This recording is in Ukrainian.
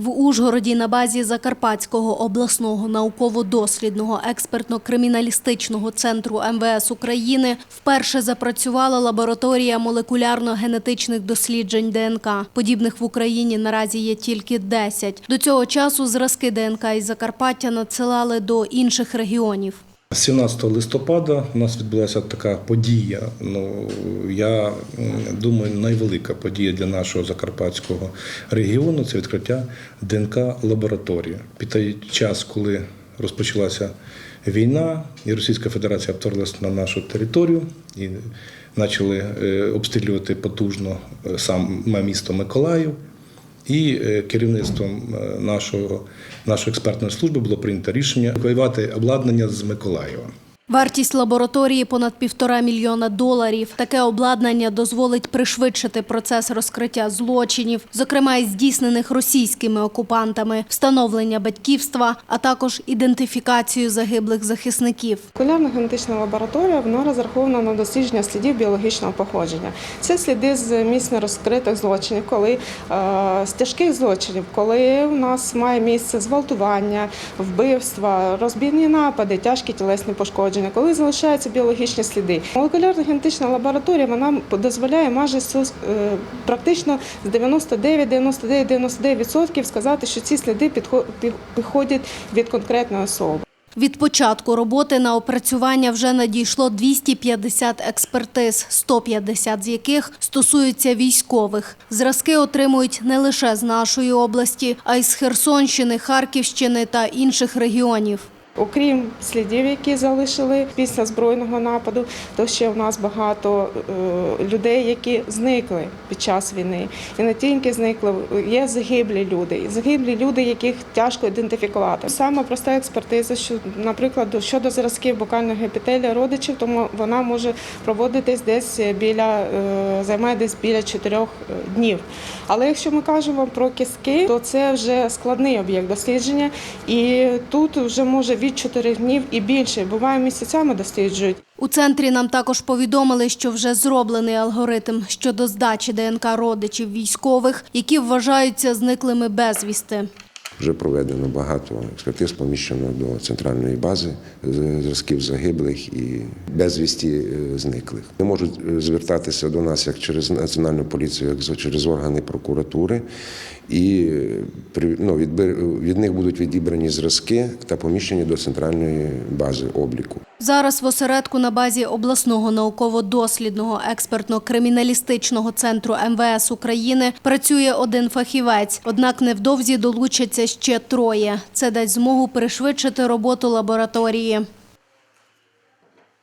В Ужгороді на базі Закарпатського обласного науково-дослідного експертно-криміналістичного центру МВС України вперше запрацювала лабораторія молекулярно-генетичних досліджень ДНК. Подібних в Україні наразі є тільки 10. До цього часу зразки ДНК із Закарпаття надсилали до інших регіонів. 17 листопада у нас відбулася така подія. Ну я думаю, найвелика подія для нашого закарпатського регіону це відкриття ДНК лабораторії. Під той час, коли розпочалася війна, і Російська Федерація вторглася на нашу територію і почали е, обстрілювати потужно е, саме місто Миколаїв. І е, керівництвом е, нашого, нашої експертної служби було прийнято рішення евакуювати обладнання з Миколаєва. Вартість лабораторії понад півтора мільйона доларів. Таке обладнання дозволить пришвидшити процес розкриття злочинів, зокрема й здійснених російськими окупантами, встановлення батьківства, а також ідентифікацію загиблих захисників. Молекулярна генетична лабораторія вона розрахована на дослідження слідів біологічного походження. Це сліди з місць нерозкритих злочинів, коли е, з тяжких злочинів, коли у нас має місце зґвалтування, вбивства, розбійні напади, тяжкі тілесні пошкодження, коли залишаються біологічні сліди. Молекулярна генетична лабораторія вона дозволяє майже е, практично з 99-99-99% сказати, що ці сліди підхо- підходять від конкретної особи. Від початку роботи на опрацювання вже надійшло 250 експертиз, 150 з яких стосуються військових. Зразки отримують не лише з нашої області, а й з Херсонщини, Харківщини та інших регіонів. Окрім слідів, які залишили після збройного нападу, то ще в нас багато е, людей, які зникли під час війни. І не тільки зникли, є загиблі люди, загиблі люди, яких тяжко ідентифікувати. Саме проста експертиза, що, наприклад, щодо зразків бокального епітелія родичів, тому вона може проводитись десь біля е, займає десь біля чотирьох е, днів. Але якщо ми кажемо про кістки, то це вже складний об'єкт дослідження, і тут вже може від 4 днів і більше. Буває місяцями досліджують. У центрі нам також повідомили, що вже зроблений алгоритм щодо здачі ДНК родичів військових, які вважаються зниклими безвісти. Вже проведено багато експертиз, поміщено до центральної бази зразків загиблих і безвісті е, зниклих. Не можуть е, звертатися до нас як через національну поліцію, як через органи прокуратури, і е, ну, від них будуть відібрані зразки та поміщені до центральної бази обліку. Зараз в осередку на базі обласного науково-дослідного експертно-криміналістичного центру МВС України працює один фахівець. Однак невдовзі долучаться ще троє. Це дасть змогу пришвидшити роботу лабораторії.